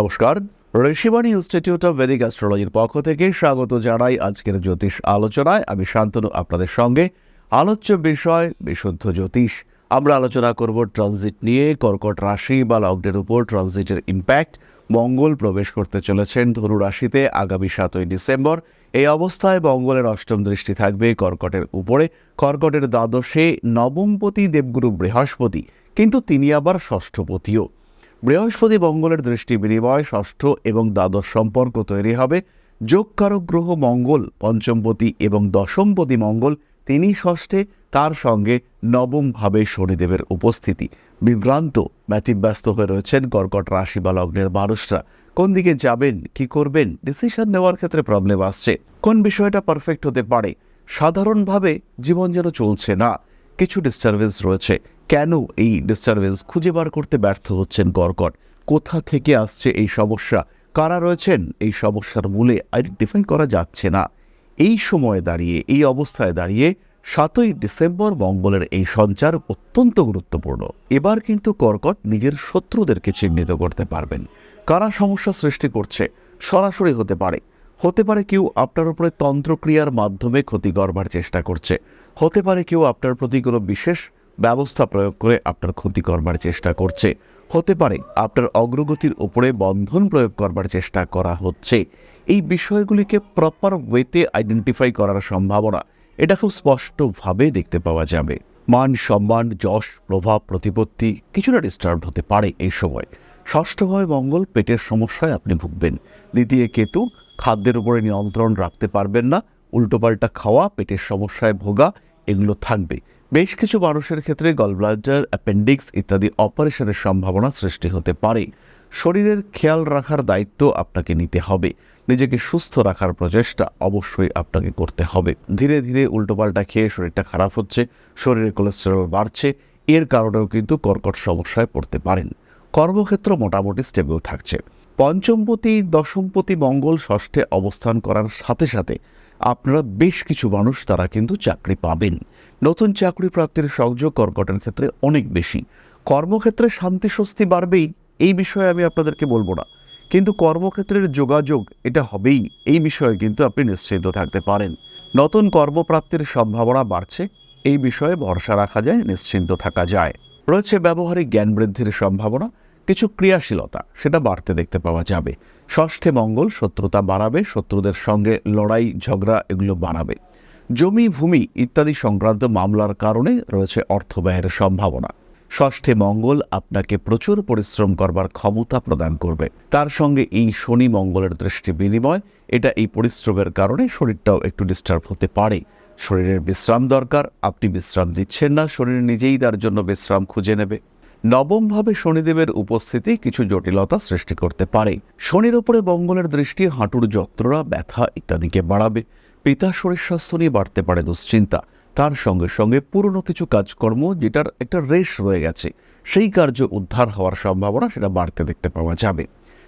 নমস্কার Rishibani institute of Vedic অ্যাস্ট্রোলজির পক্ষ থেকে স্বাগত জানাই আজকের জ্যোতিষ আলোচনায়। আমি শান্তনু, আপনাদের সঙ্গে আলোচ্য বিষয় বিশুদ্ধ জ্যোতিষ। আমরা আলোচনা করব ট্রানজিট নিয়ে। কর্কট রাশি বা লগ্নের উপর ট্রানজিটের ইম্প্যাক্ট মঙ্গল প্রবেশ করতে চলেছেন ধনু রাশিতে আগামী সাতই ডিসেম্বর। এই অবস্থায় মঙ্গলের অষ্টম দৃষ্টি থাকবে কর্কটের উপরে। কর্কটের দ্বাদশে নবমপতি দেবগুরু বৃহস্পতি, কিন্তু তিনি আবার ষষ্ঠপতিও। বৃহস্পতি মঙ্গলের দৃষ্টি বিনিময়, ষষ্ঠ এবং দ্বাদশ সম্পর্ক তৈরি হবে। যোগকারক গ্রহ মঙ্গল, পঞ্চমপতি এবং দশমপতি মঙ্গল তিনি ষষ্ঠে, তার সঙ্গে নবমভাবে শনিদেবের উপস্থিতি। বিভ্রান্ত, ব্যতিব্যস্ত হয়ে রয়েছেন কর্কট রাশি বা লগ্নের মানুষরা। কোন দিকে যাবেন, কি করবেন ডিসিশন নেওয়ার ক্ষেত্রে প্রবলেম আসছে। কোন বিষয়টা পারফেক্ট হতে পারে? সাধারণভাবে জীবন যেন চলছে না। কিছু ডিস্টারবেন্স রয়েছে। কেন এই ডিস্টারবেন্স খুঁজে বার করতে ব্যর্থ হচ্ছেন কর্কট কোথা থেকে আসছে এই সমস্যা? কারা রয়েছেন এই সমস্যার মূলে? আইডেন্টিফাই করা যাচ্ছে না। এই সময়ে দাঁড়িয়ে, এই অবস্থায় দাঁড়িয়ে সাতই ডিসেম্বর মঙ্গলের এই সঞ্চার অত্যন্ত গুরুত্বপূর্ণ। এবার কিন্তু কর্কট নিজের শত্রুদেরকে চিহ্নিত করতে পারবেন। কারা সমস্যা সৃষ্টি করছে? সরাসরি হতে পারে। হতে পারে কেউ আপনার উপরে তন্ত্রক্রিয়ার মাধ্যমে ক্ষতি করবার চেষ্টা করছে। হতে পারে কেউ আপনার প্রতি কোনো বিশেষ ব্যবস্থা প্রয়োগ করে আপনার ক্ষতি করবার চেষ্টা করছে। হতে পারে আপনার অগ্রগতির উপরে বন্ধন প্রয়োগ করবার চেষ্টা করা হচ্ছে। এই বিষয়গুলিকে প্রপার ওয়েতে আইডেন্টিফাই করার সম্ভাবনা, এটা খুব স্পষ্টভাবে দেখতে পাওয়া যাবে। মান সম্মান, যশ, প্রভাব, প্রতিপত্তি কিছুটা ডিস্টার্ব হতে পারে এই সময়। ষষ্ঠভাবে মঙ্গল, পেটের সমস্যায় আপনি ভুগবেন। দ্বিতীয় কেতু, খাদ্যের উপরে নিয়ন্ত্রণ রাখতে পারবেন না। উল্টোপাল্টা খাওয়া, পেটের সমস্যায় ভোগা, এগুলো থাকবে। বেশ কিছু মানুষের ক্ষেত্রে গলব্লাডার, অ্যাপেন্ডিক্স ইত্যাদি অপারেশনের সম্ভাবনা সৃষ্টি হতে পারে। শরীরের খেয়াল রাখার দায়িত্ব আপনাকে নিতে হবে। নিজেকে সুস্থ রাখার প্রচেষ্টা অবশ্যই আপনাকে করতে হবে। ধীরে ধীরে উল্টোপাল্টা খেয়ে শরীরটা খারাপ হচ্ছে শরীরে কোলেস্টেরল বাড়ছে, এর কারণেও কিন্তু কর্কট সমস্যায় পড়তে পারেন। কর্মক্ষেত্র মোটামুটি স্টেবল থাকছে। পঞ্চমপতি, দশমপতি মঙ্গল ষষ্ঠে অবস্থান করার সাথে সাথে আপনারা বেশ কিছু মানুষ তারা কিন্তু চাকরি পাবেন। নতুন চাকরি প্রাপ্তির সংযোগ কর্কটের ক্ষেত্রে অনেক বেশি। কর্মক্ষেত্রে শান্তি স্বস্তি বাড়বেই, এই বিষয়ে আমি আপনাদেরকে বলব না। কিন্তু কর্মক্ষেত্রের যোগাযোগ এটা হবেই, এই বিষয়ে কিন্তু আপনি নিশ্চিত থাকতে পারেন। নতুন কর্মপ্রাপ্তির সম্ভাবনা বাড়ছে, এই বিষয়ে ভরসা রাখা যায়, নিশ্চিন্ত থাকা যায়। রয়েছে ব্যবহারিক জ্ঞান বৃদ্ধির সম্ভাবনা কিছু ক্রিয়াশীলতা, সেটা বাড়তে দেখতে পাওয়া যাবে। ষষ্ঠে মঙ্গল, শত্রুতা বাড়াবে, শত্রুদের সঙ্গে লড়াই, ঝগড়া এগুলো বাড়াবে। জমি, ভূমি ইত্যাদি সংক্রান্ত মামলার কারণে রয়েছে অর্থ ব্যয়ের সম্ভাবনা। ষষ্ঠে মঙ্গল আপনাকে প্রচুর পরিশ্রম করবার ক্ষমতা প্রদান করবে। তার সঙ্গে এই শনি মঙ্গলের দৃষ্টি বিনিময়, এটা এই পরিশ্রমের কারণে শরীরটাও একটু ডিস্টার্ব হতে পারে। শরীরের বিশ্রাম দরকার, আপনি বিশ্রাম দিচ্ছেন না, শরীর নিজেই তার জন্য বিশ্রাম খুঁজে নেবে। নবমভাবে শনিদেবের উপস্থিতি কিছু জটিলতা সৃষ্টি করতে পারে। শনির ওপরে মঙ্গলের দৃষ্টি, হাঁটুর যন্ত্রণা ব্যথা ইত্যাদিকে বাড়াবে। পিতা শরীর স্বাস্থ্য নিয়ে বাড়তে পারে দুশ্চিন্তা। তার সঙ্গে সঙ্গে পুরনো কিছু কাজকর্ম যেটার একটা রেশ রয়ে গেছে, সেই কার্য উদ্ধার হওয়ার সম্ভাবনা সেটা বাড়তে দেখতে পাওয়া যাবে।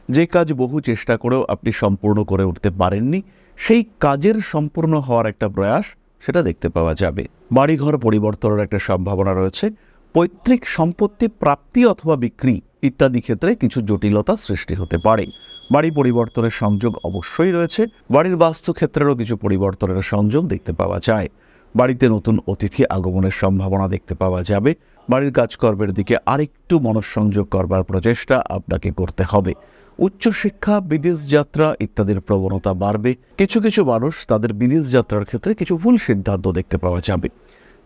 যে কাজ বহু চেষ্টা করেও আপনি সম্পূর্ণ করে উঠতে পারেননি, সেই কাজের সম্পূর্ণ হওয়ার একটা প্রয়াস সেটা দেখতে পাওয়া যাবে। বাড়িঘর পরিবর্তনের একটা সম্ভাবনা রয়েছে। পৈতৃক সম্পত্তি প্রাপ্তি অথবা বিক্রি ইত্যাদি ক্ষেত্রে কিছু জটিলতা সৃষ্টি হতে পারে। বাড়ি পরিবর্তনের সংযোগ অবশ্যই রয়েছে। বাড়ির বাস্তু ক্ষেত্রেরও কিছু পরিবর্তনের সংযোগ দেখতে পাওয়া যায়। বাড়িতে নতুন অতিথি আগমনের সম্ভাবনা দেখতে পাওয়া যাবে। বাড়ির কাজকর্মের দিকে আরেকটু মনঃসংযোগ করবার প্রচেষ্টা আপনাকে করতে হবে। উচ্চশিক্ষা, বিদেশ যাত্রা ইত্যাদির প্রবণতা বাড়বে। কিছু কিছু মানুষ তাদের বিদেশ যাত্রার ক্ষেত্রে কিছু ভুল সিদ্ধান্ত দেখতে পাওয়া যাবে।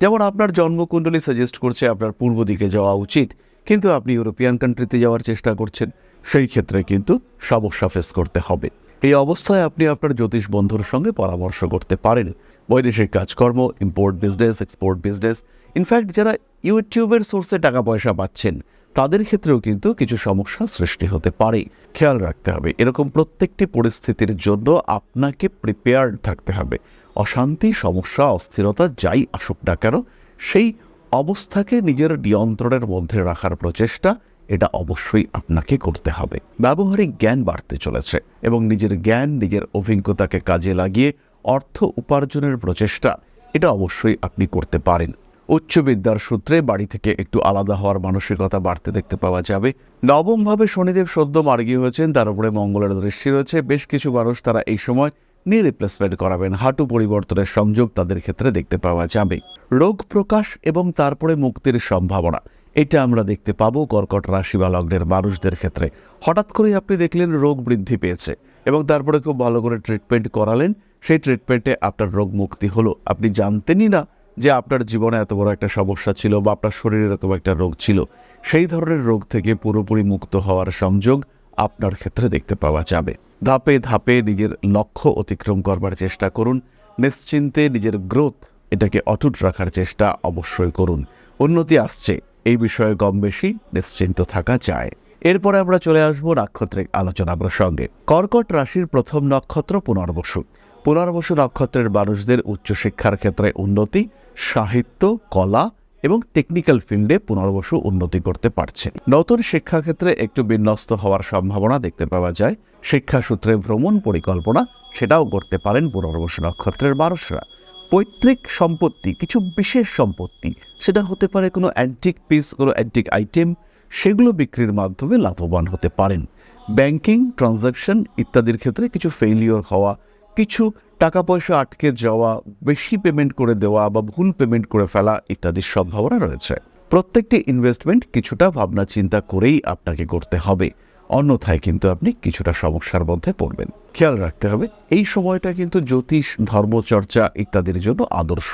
যেমন আপনার জন্মকুণ্ডলী সাজেস্ট করছে আপনার পূর্ব দিকে যাওয়া উচিত, কিন্তু আপনি ইউরোপিয়ান কান্ট্রিতে যাওয়ার চেষ্টা করছেন, সেই ক্ষেত্রে কিন্তু সমস্যা ফেস করতে হবে। এই অবস্থায় আপনি আপনার জ্যোতিষ বন্ধুর সঙ্গে পরামর্শ করতে পারেন। বৈদেশিক কাজকর্ম import business export business in fact যারা ইউটিউবের সোর্সে টাকা পয়সা পাচ্ছেন, তাদের ক্ষেত্রেও কিন্তু কিছু সমস্যা সৃষ্টি হতে পারে। খেয়াল রাখতে হবে, এরকম প্রত্যেকটি পরিস্থিতির জন্য আপনাকে প্রিপেয়ার্ড থাকতে হবে। অশান্তি, সমস্যা, অস্থিরতা, যাই আসুক না কেন, সেই অবস্থাকে নিজের নিয়ন্ত্রণের মধ্যে রাখার প্রচেষ্টা, এটা অবশ্যই আপনাকে করতে হবে। ব্যবহারিক জ্ঞান বাড়তে চলেছে এবং নিজের জ্ঞান, নিজের অভিজ্ঞতাকে কাজে লাগিয়ে অর্থ উপার্জনের প্রচেষ্টা, এটা অবশ্যই আপনি করতে পারেন। উচ্চ বিদ্যার সূত্রে বাড়ি থেকে একটু আলাদা হওয়ার মানসিকতা বাড়তে দেখতে পাওয়া যাবে। নবমভাবে শনিদেব সদ্য মার্গী হয়েছেন, তার উপরে মঙ্গলের দৃষ্টি রয়েছে। বেশ কিছু মানুষ তারা এই সময় নি রিপ্লেসমেন্ট করাবেন, হাঁটু পরিবর্তনের সংযোগ তাদের ক্ষেত্রে দেখতে পাওয়া যাবে। রোগ প্রকাশ এবং তারপরে মুক্তির সম্ভাবনা, এটা আমরা দেখতে পাবো কর্কট রাশি বা লগ্নের মানুষদের ক্ষেত্রে। হঠাৎ করেই আপনি দেখলেন রোগ বৃদ্ধি পেয়েছে এবং তারপরে খুব ভালো করে ট্রিটমেন্ট করালেন, সেই ট্রিটমেন্টে আপনার রোগ মুক্তি হলো। আপনি জানতেনই না যে আপনার জীবনে এত বড় একটা সমস্যা ছিল বা আপনার শরীরে এরকম একটা রোগ ছিল। সেই ধরনের রোগ থেকে পুরোপুরি মুক্ত হওয়ার সংযোগ আপনার ক্ষেত্রে দেখতে পাওয়া যাবে। ধাপে ধাপে নিজের লক্ষ্য অতিক্রম করবার চেষ্টা করুন। নিশ্চিন্তে নিজের গ্রোথ এটাকে অটুট রাখার চেষ্টা অবশ্যই করুন। উন্নতি আসছে, এই বিষয়ে কম বেশি নিশ্চিন্ত থাকা যায়। এরপরে আমরা চলে আসব নাক্ষত্রিক আলোচনা প্রসঙ্গে। কর্কট রাশির প্রথম নক্ষত্র পুনর্বসু। পুনর্বসু নক্ষত্রের মানুষদের উচ্চশিক্ষার ক্ষেত্রে উন্নতি, সাহিত্য, কলা এবং টেকনিক্যাল ফিল্ডে পুনর্বসু উন্নতি করতে পারছে। নতুন শিক্ষাক্ষেত্রে একটু বিন্যস্ত হওয়ার সম্ভাবনা দেখতে পাওয়া যায়। শিক্ষাসূত্রে ভ্রমণ পরিকল্পনা, সেটাও করতে পারেন পুনর্বসু নক্ষত্রের মানুষরা। পৈতৃক সম্পত্তি, কিছু বিশেষ সম্পত্তি, সেটা হতে পারে কোনো অ্যান্টিক পিস কোনো অ্যান্টিক আইটেম সেগুলো বিক্রির মাধ্যমে লাভবান হতে পারেন। ব্যাংকিং ট্রানজাকশন ইত্যাদির ক্ষেত্রে কিছু ফেইলিওর হওয়া, কিছু টাকা পয়সা আটকে যাওয়া, বেশি পেমেন্ট করে দেওয়া বা ভুল পেমেন্ট করে ফেলা ইত্যাদির সম্ভাবনা রয়েছে। প্রত্যেকটি ইনভেস্টমেন্ট কিছুটা ভাবনা চিন্তা করেই আপনাকে করতে হবে। অন্যথায় কিন্তু আপনি কিছুটা সমস্যার মধ্যে পড়বেন। খেয়াল রাখতে হবে, এই সময়টা কিন্তু জ্যোতিষ, ধর্মচর্চা ইত্যাদির জন্য আদর্শ।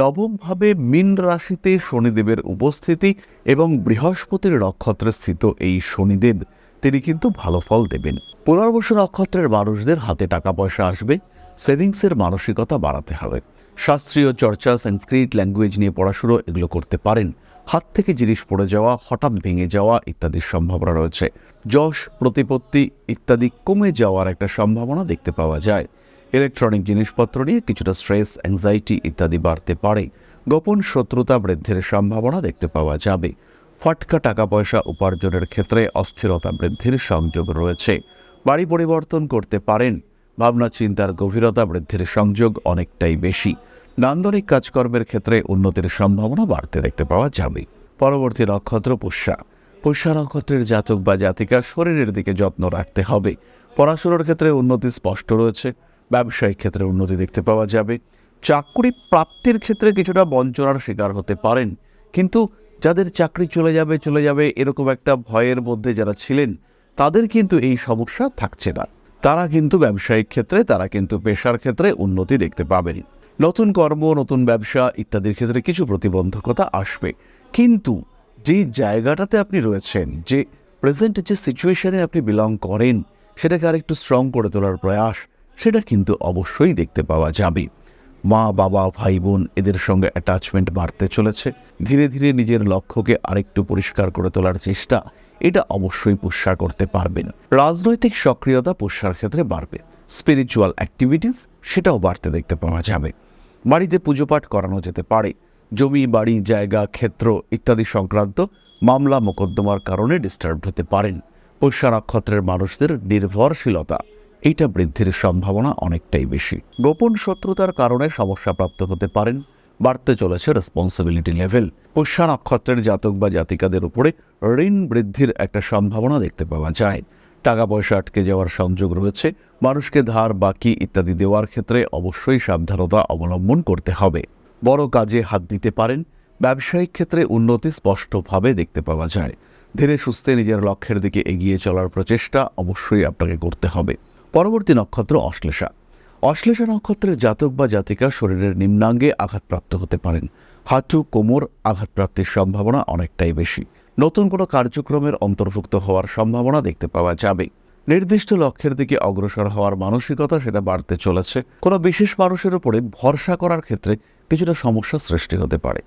নবমভাবে মিন রাশিতে শনিদেবের উপস্থিতি এবং বৃহস্পতির নক্ষত্রে স্থিত এই শনিদেব, তিনি কিন্তু ভালো ফল দেবেন। পুনর্বসু নক্ষত্রের মানুষদের হাতে টাকা পয়সা আসবে সেভিংসের মানসিকতা বাড়াতে হবে। শাস্ত্রীয় চর্চা, সংস্কৃত ল্যাঙ্গুয়েজ নিয়ে পড়াশুনো এগুলো করতে পারেন। হাত থেকে জিনিস পড়ে যাওয়া, হঠাৎ ভেঙে যাওয়া ইত্যাদির সম্ভাবনা রয়েছে। যশ, প্রতিপত্তি ইত্যাদি কমে যাওয়ার একটা সম্ভাবনা দেখতে পাওয়া যায়। ইলেকট্রনিক জিনিসপত্র নিয়ে কিছুটা স্ট্রেস অ্যাংজাইটি ইত্যাদি বাড়তে পারে। গোপন শত্রুতা বৃদ্ধির সম্ভাবনা দেখতে পাওয়া যাবে। ফটকা টাকা পয়সা উপার্জনের ক্ষেত্রে অস্থিরতা বৃদ্ধির সংযোগ রয়েছে। বাড়ি পরিবর্তন করতে পারেন। ভাবনা, চিন্তার গভীরতা, বৃদ্ধির সংযোগ অনেকটাই বেশি। নান্দনিক কাজকর্মের ক্ষেত্রে উন্নতির সম্ভাবনা বাড়তে দেখতে পাওয়া যাবে। পরবর্তী নক্ষত্র পুষ্যা। পুষ্যা নক্ষত্রের জাতক বা জাতিকা শরীরের দিকে যত্ন রাখতে হবে। পড়াশুনোর ক্ষেত্রে উন্নতি স্পষ্ট রয়েছে। ব্যবসায়িক ক্ষেত্রে উন্নতি দেখতে পাওয়া যাবে। চাকরি প্রাপ্তির ক্ষেত্রে কিছুটা বঞ্চনার শিকার হতে পারেন। কিন্তু যাদের চাকরি চলে যাবে চলে যাবে, এরকম একটা ভয়ের মধ্যে যারা ছিলেন, তাদের কিন্তু এই সমস্যা থাকছে না। তারা কিন্তু ব্যবসায়িক ক্ষেত্রে, তারা কিন্তু পেশার ক্ষেত্রে উন্নতি দেখতে পাবেন। নতুন কর্ম, নতুন ব্যবসা ইত্যাদির ক্ষেত্রে কিছু প্রতিবন্ধকতা আসবে। কিন্তু যে জায়গাটাতে আপনি রয়েছেন, যে প্রেজেন্ট যে সিচুয়েশনে আপনি বিলং করেন, সেটাকে আরেকটু স্ট্রং করে তোলার প্রয়াস, সেটা কিন্তু অবশ্যই দেখতে পাওয়া যাবে। মা, বাবা ভাই বোন এদের সঙ্গে অ্যাটাচমেন্ট বাড়তে চলেছে। ধীরে ধীরে নিজের লক্ষ্যকে আরেকটু পরিষ্কার করে তোলার চেষ্টা এটা অবশ্যই পুষ্যা করতে পারবেন। রাজনৈতিক সক্রিয়তা পুষ্যার ক্ষেত্রে বাড়বে। স্পিরিচুয়াল অ্যাক্টিভিটিস সেটাও বাড়তে দেখতে পাওয়া যাবে। বাড়িতে পুজো পাঠ করানো যেতে পারে। জমি, বাড়ি, জায়গা, ক্ষেত্র ইত্যাদি সংক্রান্ত মামলা মোকদ্দমার কারণে ডিস্টার্ব হতে পারেন। পুষ্যা নক্ষত্রের মানুষদের নির্ভরশীলতা, এইটা বৃদ্ধির সম্ভাবনা অনেকটাই বেশি। গোপন শত্রুতার কারণে সমস্যাপ্রাপ্ত হতে পারেন। বাড়তে চলেছে রেসপন্সিবিলিটি লেভেল পুষ্যা নক্ষত্রের জাতক বা জাতিকাদের উপরে ঋণ বৃদ্ধির একটা সম্ভাবনা দেখতে পাওয়া যায়। টাকা পয়সা আটকে যাওয়ার সংযোগ রয়েছে, মানুষকে ধার, বাকি ইত্যাদি দেওয়ার ক্ষেত্রে অবশ্যই সাবধানতা অবলম্বন করতে হবে। বড় কাজে হাত দিতে পারেন, ব্যবসায়িক ক্ষেত্রে উন্নতি স্পষ্টভাবে দেখতে পাওয়া যায়। ধীরে সুস্থে নিজের লক্ষ্যের দিকে এগিয়ে চলার প্রচেষ্টা অবশ্যই আপনাকে করতে হবে। পরবর্তী নক্ষত্র অশ্লেষা। অশ্লেষা নক্ষত্রের জাতক বা জাতিকা শরীরের নিম্নাঙ্গে আঘাতপ্রাপ্ত হতে পারেন। হাঁটু, কোমর আঘাতপ্রাপ্তির সম্ভাবনা অনেকটাই বেশি। নতুন কোনো কার্যক্রমের অন্তর্ভুক্ত হওয়ার সম্ভাবনা দেখতে পাওয়া যাবে। নির্দিষ্ট লক্ষ্যের দিকে অগ্রসর হওয়ার মানসিকতা সেটা বাড়তে চলেছে। কোনো বিশেষ মানুষের উপরে ভরসা করার ক্ষেত্রে কিছুটা সমস্যা সৃষ্টি হতে পারে।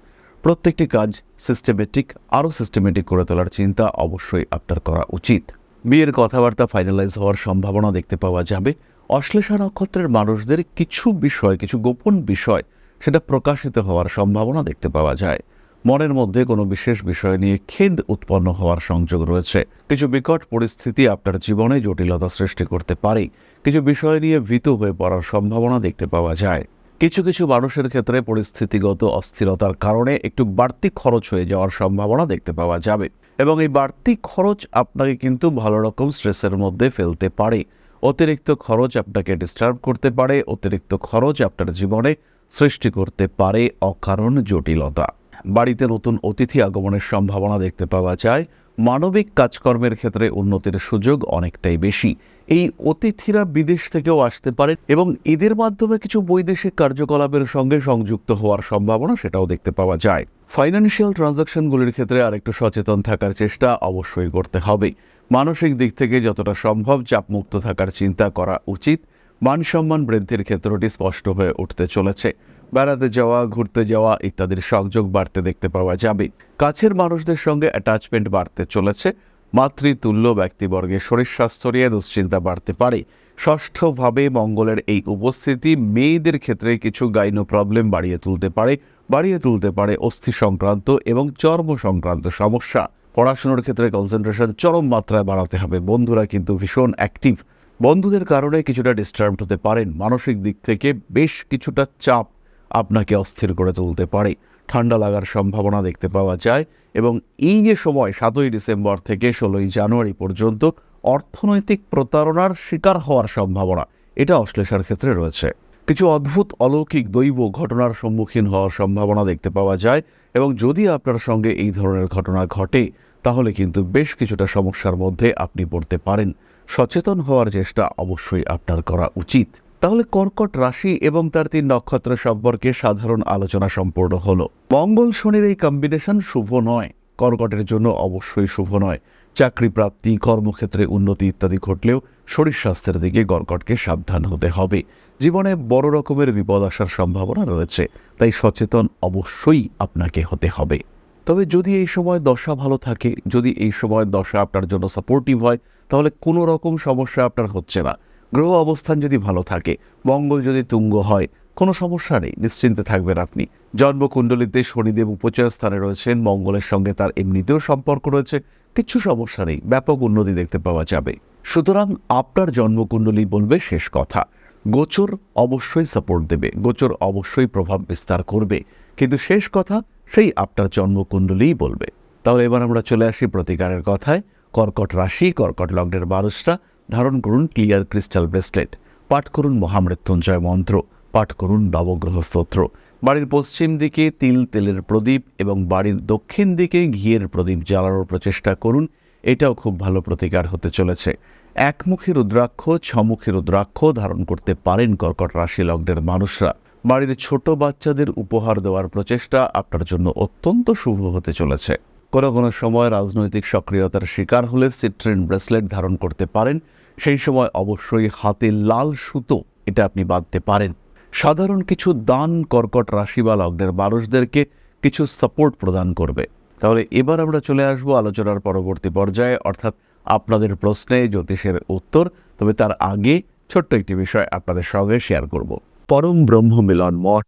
প্রত্যেকটি কাজ সিস্টেমেটিক আরও সিস্টেমেটিক করে তোলার চিন্তা অবশ্যই আপনার করা উচিত। বিয়ের কথাবার্তা ফাইনালাইজ হওয়ার সম্ভাবনা দেখতে পাওয়া যাবে। অশ্লেষা নক্ষত্রের মানুষদের কিছু বিষয়, কিছু গোপন বিষয় সেটা প্রকাশিত হওয়ার সম্ভাবনা দেখতে পাওয়া যায়। মনের মধ্যে কোনো বিশেষ বিষয় নিয়ে খেদ উৎপন্ন হওয়ার সংযোগ রয়েছে। কিছু বিকট পরিস্থিতি আপনার জীবনে জটিলতা সৃষ্টি করতে পারে। কিছু বিষয় নিয়ে ভীত হয়ে পড়ার সম্ভাবনা দেখতে পাওয়া যায়। কিছু কিছু মানুষের ক্ষেত্রে পরিস্থিতিগত অস্থিরতার কারণে একটু বাড়তি খরচ হয়ে যাওয়ার সম্ভাবনা দেখতে পাওয়া যাবে। এবং এই বাড়তি খরচ আপনাকে কিন্তু ভালো রকম স্ট্রেসের মধ্যে ফেলতে পারে। অতিরিক্ত খরচ আপনাকে ডিস্টার্ব করতে পারে, অতিরিক্ত খরচ আপনার জীবনে সৃষ্টি করতে পারে অকারণ জটিলতা। বাড়িতে নতুন অতিথি আগমনের সম্ভাবনা দেখতে পাওয়া যায়। মানবিক কাজকর্মের ক্ষেত্রে উন্নতির সুযোগ অনেকটাই বেশি। এই অতিথিরা বিদেশ থেকেও আসতে পারে এবং এদের মাধ্যমে কিছু বৈদেশিক কার্যকলাপের সঙ্গে সংযুক্ত হওয়ার সম্ভাবনা সেটাও দেখতে পাওয়া যায়। ফাইন্যান্সিয়াল ট্রানজাকশনগুলির ক্ষেত্রে আরেকটু সচেতন থাকার চেষ্টা অবশ্যই করতে হবে। মানসিক দিক থেকে যতটা সম্ভব চাপমুক্ত থাকার চিন্তা করা উচিত। মান সম্মান বৃদ্ধির ক্ষেত্রটি স্পষ্ট হয়ে উঠতে চলেছে। বেড়াতে যাওয়া, ঘুরতে যাওয়া ইত্যাদির সংযোগ বাড়তে দেখতে পাওয়া যাবে। কাছের মানুষদের সঙ্গে অ্যাটাচমেন্ট বাড়তে চলেছে। মাতৃতুল্য ব্যক্তিবর্গের শরীর স্বাস্থ্য নিয়ে দুশ্চিন্তা বাড়তে পারে। ষষ্ঠভাবে মঙ্গলের এই উপস্থিতি মেয়েদের ক্ষেত্রে কিছু গাইনো প্রবলেম বাড়িয়ে তুলতে পারে, বাড়িয়ে তুলতে পারে অস্থি সংক্রান্ত এবং চর্ম সংক্রান্ত সমস্যা। পড়াশুনোর ক্ষেত্রে কনসেন্ট্রেশন চরম মাত্রায় বাড়াতে হবে। বন্ধুরা কিন্তু ভীষণ অ্যাক্টিভ বন্ধুদের কারণে কিছুটা ডিস্টার্ব হতে পারেন। মানসিক দিক থেকে বেশ কিছুটা চাপ আপনাকে অস্থির করে তুলতে পারে। ঠান্ডা লাগার সম্ভাবনা দেখতে পাওয়া যায় এবং এই যে সময়, সাতই ডিসেম্বর থেকে ষোলোই জানুয়ারি পর্যন্ত অর্থনৈতিক প্রতারণার শিকার হওয়ার সম্ভাবনা, এটা অশ্লেষার ক্ষেত্রে রয়েছে। কিছু অদ্ভুত, অলৌকিক, দৈব ঘটনার সম্মুখীন হওয়ার সম্ভাবনা দেখতে পাওয়া যায় এবং যদি আপনার সঙ্গে এই ধরনের ঘটনা ঘটে, তাহলে কিন্তু বেশ কিছুটা সমস্যার মধ্যে আপনি পড়তে পারেন। সচেতন হওয়ার চেষ্টা অবশ্যই আপনার করা উচিত। তাহলে কর্কট রাশি এবং তার তিন নক্ষত্র সম্পর্কে সাধারণ আলোচনা সম্পূর্ণ হলো। মঙ্গল শনির এই কম্বিনেশন শুভ নয়। কর্কটের জন্য অবশ্যই শুভ নয়। চাকরি প্রাপ্তি, কর্মক্ষেত্রে উন্নতি ইত্যাদি ঘটলেও শরীর স্বাস্থ্যের দিকে কর্কটকে সাবধান হতে হবে। জীবনে বড় রকমের বিপদ আসার সম্ভাবনা রয়েছে, তাই সচেতন অবশ্যই আপনাকে হতে হবে। তবে যদি এই সময় দশা ভালো থাকে, যদি এই সময় দশা আপনার জন্য সাপোর্টিভ হয়, তাহলে কোনো রকম সমস্যা আপনার হচ্ছে না। গ্রহ অবস্থান যদি ভালো থাকে, মঙ্গল যদি তুঙ্গ হয়, কোনো সমস্যা নেই, নিশ্চিন্তে থাকবেন আপনি। জন্মকুণ্ডলিতে শনিদেব উপচয় স্থানে রয়েছেন, মঙ্গলের সঙ্গে তার এমনিতেও সম্পর্ক রয়েছে, কিছু সমস্যা নেই, ব্যাপক উন্নতি দেখতে পাওয়া যাবে। সুতরাং আপনার জন্মকুণ্ডলী বলবে শেষ কথা। গোচর অবশ্যই সাপোর্ট দেবে, গোচর অবশ্যই প্রভাব বিস্তার করবে, কিন্তু শেষ কথা সেই আপনার জন্মকুণ্ডলীই বলবে। তাহলে এবার আমরা চলে আসি প্রতিকারের কথায়। কর্কট রাশি, কর্কট লগ্নের মানুষরা ধারণ করুন ক্লিয়ার ক্রিস্টাল ব্রেসলেট। পাঠ করুন মহামৃত্যুঞ্জয় মন্ত্র। পাঠ করুন নবগ্রহ স্তোত্র। বাড়ির পশ্চিম দিকে তিল তেলের প্রদীপ এবং বাড়ির দক্ষিণ দিকে ঘিয়ের প্রদীপ জ্বালানোর প্রচেষ্টা করুন। এটাও খুব ভালো প্রতিকার হতে চলেছে। একমুখী রুদ্রাক্ষ, ছমুখী রুদ্রাক্ষ ধারণ করতে পারেন কর্কট রাশি লগ্নের মানুষরা। বাড়ির ছোট বাচ্চাদের উপহার দেওয়ার প্রচেষ্টা আপনার জন্য অত্যন্ত শুভ হতে চলেছে। কোনো কোনো সময় রাজনৈতিক সক্রিয়তার শিকার হলে সিট্রিন ব্রেসলেট ধারণ করতে পারেন। সেই সময় অবশ্যই হাতে লাল সুতো, এটা আপনি বাঁধতে পারেন। সাধারণ কিছু দান, কর্কট রাশি বা লগ্নের মানুষদেরকে কিছু সাপোর্ট প্রদান করবে। তাহলে এবার আমরা চলে আসব আলোচনার পরবর্তী পর্যায়ে, অর্থাৎ আপনাদের প্রশ্নে জ্যোতিষের উত্তর, তবে তার আগে ছোট্ট একটি বিষয় আপনাদের সঙ্গে শেয়ার করব। পরম ব্রহ্ম মিলন মঠ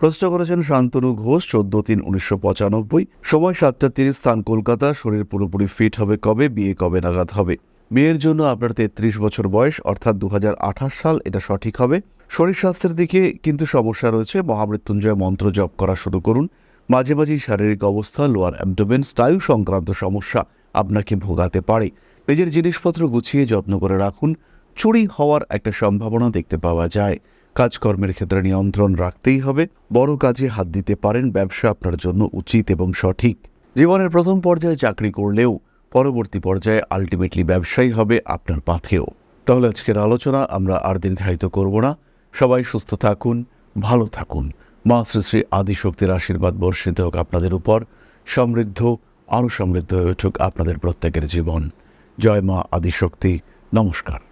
প্রশ্ন করেছেন শান্তনু ঘোষ, চোদ্দ তিন, উনিশশো পঁচানব্বই। সময় সাতটা তিরিশ, স্থান কলকাতা। শরীর পুরোপুরি ফিট হবে কবে? বিয়ে কবে নাগাদ হবে? মেয়ের জন্য আপনার তেত্রিশ বছর বয়স, অর্থাৎ দু হাজার আঠাশ সাল এটা সঠিক হবে। শরীর স্বাস্থ্যের দিকে কিন্তু সমস্যা রয়েছে। মহামৃত্যুঞ্জয় মন্ত্র জপ করা শুরু করুন। মাঝে মাঝেই শারীরিক অবস্থা, লোয়ার অ্যাবডোমেন স্নায়ু সংক্রান্ত সমস্যা আপনাকে ভোগাতে পারে। নিজের জিনিসপত্র গুছিয়ে যত্ন করে রাখুন। চুরি হওয়ার একটা সম্ভাবনা দেখতে পাওয়া যায়। কাজকর্মের ক্ষেত্রে নিয়ন্ত্রণ রাখতেই হবে। বড় কাজে হাত দিতে পারেন, ব্যবসা আপনার জন্য উচিত এবং সঠিক। জীবনের প্রথম পর্যায়ে চাকরি করলেও পরবর্তী পর্যায়ে আলটিমেটলি ব্যবসায়ী হবে আপনার পাথেও তাহলে আজকের আলোচনা আমরা আর দীর্ঘায়িত করব না। সবাই সুস্থ থাকুন, ভালো থাকুন। মা শ্রী শ্রী আদিশক্তির আশীর্বাদ বর্ষিত হোক আপনাদের উপর। সমৃদ্ধ, আরও সমৃদ্ধ হয়ে উঠুক আপনাদের প্রত্যেকের জীবন। জয় মা আদিশক্তি। নমস্কার।